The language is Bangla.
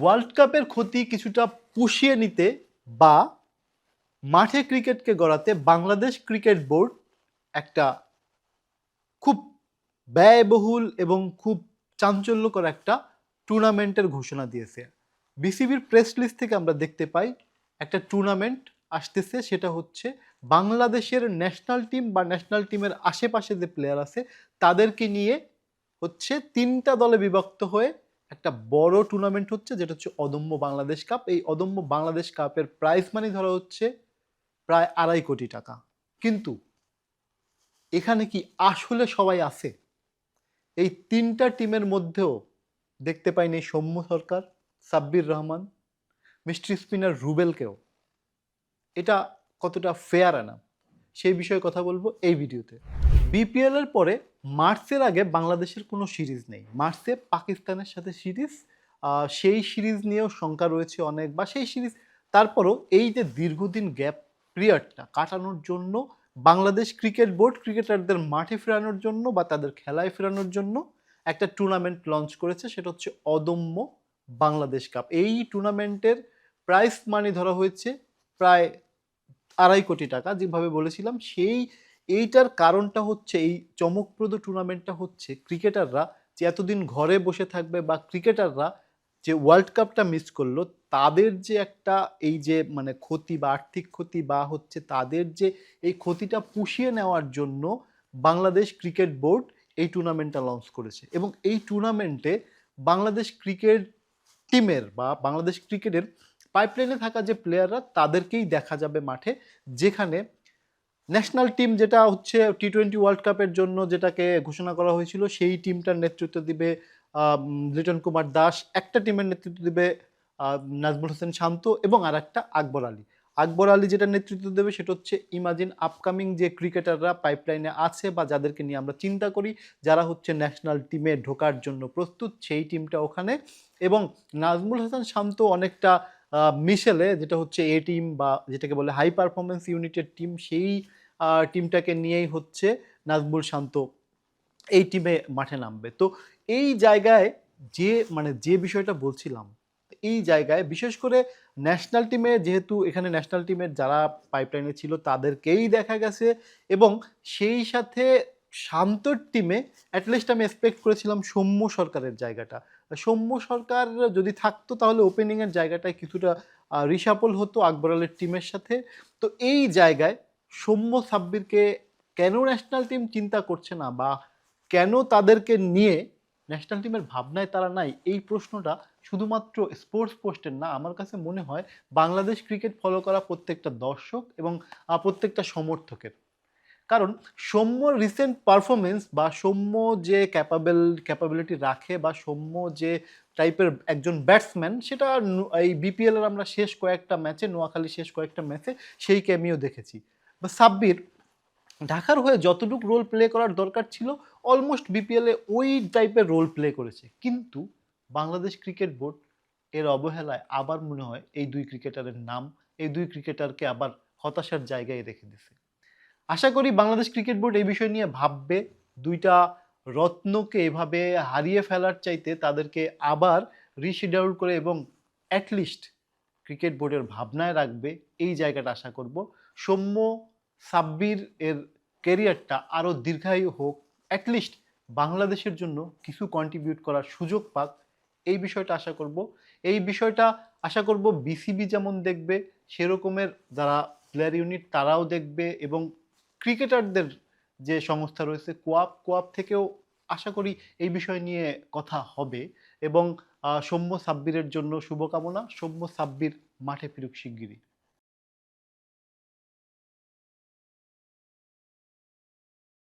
ওয়ার্ল্ড কাপের ক্ষতি কিছুটা পুষিয়ে নিতে বা মাঠে ক্রিকেটকে গড়াতে বাংলাদেশ ক্রিকেট বোর্ড একটা খুব ব্যয়বহুল এবং খুব চাঞ্চল্যকর একটা টুর্নামেন্টের ঘোষণা দিয়েছে। বিসিবির প্রেস লিস্ট থেকে আমরা দেখতে পাই, একটা টুর্নামেন্ট আসতেছে, সেটা হচ্ছে বাংলাদেশের ন্যাশনাল টিম বা ন্যাশনাল টিমের আশেপাশে যে প্লেয়ার আছে, তাদেরকে নিয়ে হচ্ছে তিনটা দলে বিভক্ত হয়ে একটা বড় টুর্নামেন্ট হচ্ছে, যেটা হচ্ছে অদম্য বাংলাদেশ কাপ এই অদম্য বাংলাদেশ কাপের প্রাইজ মানি ধরা হচ্ছে প্রায় আড়াই কোটি টাকা। কিন্তু এখানে কি আসলে সবাই আছে? এই তিনটা টিমের মধ্যেও দেখতে পাইনি সৌম্য সরকার, সাব্বির রহমান, মিস্ট্রি স্পিনার রুবেলকেও। এটা কতটা ফেয়ার আনা? সেই বিষয়ে কথা বলব এই ভিডিওতে বিপিএল এর পরে মার্চের আগে বাংলাদেশের কোনো সিরিজ নেই। মার্চে পাকিস্তানের সাথে সিরিজ সেই সিরিজ নিয়েও শঙ্কা রয়েছে অনেক বা সেই সিরিজ, তারপরও এই যে দীর্ঘদিন গ্যাপ পিরিয়ডটা কাটানোর জন্য, বাংলাদেশ ক্রিকেট বোর্ড ক্রিকেটারদের মাঠে ফেরানোর জন্য বা তাদের খেলায় ফেরানোর জন্য একটা টুর্নামেন্ট লঞ্চ করেছে, সেটা হচ্ছে অদম্য বাংলাদেশ কাপ। এই টুর্নামেন্টের প্রাইস মানি ধরা হয়েছে প্রায় আড়াই কোটি টাকা, যেভাবে বলেছিলাম, সেই এইটার কারণটা হচ্ছে, এই চমকপ্রদ টুর্নামেন্টটা হচ্ছে ক্রিকেটাররা যে এতদিন ঘরে বসে থাকবে বা ক্রিকেটাররা যে ওয়ার্ল্ড কাপটা মিস করল, তাদের যে একটা এই যে মানে ক্ষতি বা আর্থিক ক্ষতি বা হচ্ছে তাদের যে এই ক্ষতিটা পুষিয়ে নেওয়ার জন্য বাংলাদেশ ক্রিকেট বোর্ড এই টুর্নামেন্টটা লঞ্চ করেছে। এবং এই টুর্নামেন্টে বাংলাদেশ ক্রিকেট টিমের বা বাংলাদেশ ক্রিকেটের পাইপলাইনে থাকা যে প্লেয়াররা তাদেরকেই দেখা যাবে মাঠে, যেখানে ন্যাশনাল টিম যেটা হচ্ছে টি টোয়েন্টি ওয়ার্ল্ড কাপের জন্য যেটাকে ঘোষণা করা হয়েছিল, সেই টিমটার নেতৃত্ব দিবে লিটন কুমার দাস, একটা টিমের নেতৃত্ব দিবে নাজমুল হোসেন শান্ত এবং আর একটা আকবর আলী। আকবর আলী যেটা নেতৃত্ব দেবে সেটা হচ্ছে, ইমাজিন আপকামিং যে ক্রিকেটাররা পাইপলাইনে আছে বা যাদেরকে নিয়ে আমরা চিন্তা করি, যারা হচ্ছে ন্যাশনাল টিমে ঢোকার জন্য প্রস্তুত, সেই টিমটা ওখানে। এবং নাজমুল হাসান শান্ত অনেকটা মিশেলে, যেটা হচ্ছে এ টিম বা যেটাকে বলে হাই পারফরমেন্স ইউনিটের টিম সেই টিমটাকে নিয়েই হচ্ছে নাজমুল শান্ত এই টিমে মাঠে নামবে। তো এই জায়গায় যে মানে যে বিষয়টা বলছিলাম, এই জায়গায় বিশেষ করে ন্যাশনাল টিমে যেহেতু এখানে ন্যাশনাল টিমের যারা পাইপলাইনে ছিল তাদেরকেই দেখা গেছে এবং সেই সাথে শান্তর টিমে অ্যাটলিস্ট আমি এক্সপেক্ট করেছিলাম সৌম্য সরকারের জায়গাটা। সৌম্য সরকার যদি থাকতো তাহলে ওপেনিংয়ের জায়গাটায় কিছুটা রিসাপল হতো আকবর আলের টিমের সাথে। তো এই জায়গায় সৌম্য সাব্বিরকে কেন ন্যাশনাল টিম চিন্তা করছে না বা কেন তাদেরকে নিয়ে ন্যাশনাল টিমের ভাবনায় তারা নাই? এই প্রশ্নটা শুধুমাত্র স্পোর্টস পোস্টের না, আমার কাছে মনে হয় বাংলাদেশ ক্রিকেট ফলো করা প্রত্যেকটা দর্শক এবং প্রত্যেকটা সমর্থকের। কারণ সৌম্য রিসেন্ট পারফরমেন্স বা সৌম্য যে ক্যাপাবেল ক্যাপাবিলিটি রাখে বা সৌম্য যে টাইপের একজন ব্যাটসম্যান সেটা, এই বিপিএলের আমরা শেষ কয়েকটা ম্যাচে নোয়াখালী শেষ কয়েকটা ম্যাচে সেই ক্যামিও দেখেছি। বা সাব্বির, ঢাকার হয়ে যতটুকু রোল প্লে করার দরকার ছিল অলমোস্ট বিপিএলে ওই টাইপের রোল প্লে করেছে। কিন্তু বাংলাদেশ ক্রিকেট বোর্ড এর অবহেলায় আবার মনে হয় এই দুই ক্রিকেটারের নাম, এই দুই ক্রিকেটারকে আবার হতাশার জায়গায় রেখে দিছে। আশা করি বাংলাদেশ ক্রিকেট বোর্ড এই বিষয় নিয়ে ভাববে, দুইটা রত্নকে এভাবে হারিয়ে ফেলার চাইতে তাদেরকে আবার রিশিডিউল করে এবং অ্যাটলিস্ট ক্রিকেট বোর্ডের ভাবনায় রাখবে, এই জায়গাটা আশা করব। সৌম্য সাব্বির এর কেরিয়ারটা আরও দীর্ঘায়ু হোক অ্যাটলিস্ট বাংলাদেশের জন্য কিছু কন্ট্রিবিউট করার সুযোগ পাক। এই বিষয়টা আশা করব। এই বিষয়টা আশা করব বিসিবি যেমন দেখবে, সেরকমের যারা প্লেয়ার ইউনিট তারাও দেখবে এবং ক্রিকেটারদের যে সংস্থা রয়েছে কোয়াপ কোয়াপ থেকেও আশা করি এই বিষয় নিয়ে কথা হবে এবং সৌম্য সাব্বিরের জন্য শুভকামনা। সৌম্য সাব্বির মাঠে ফিরুক শিগগিরই।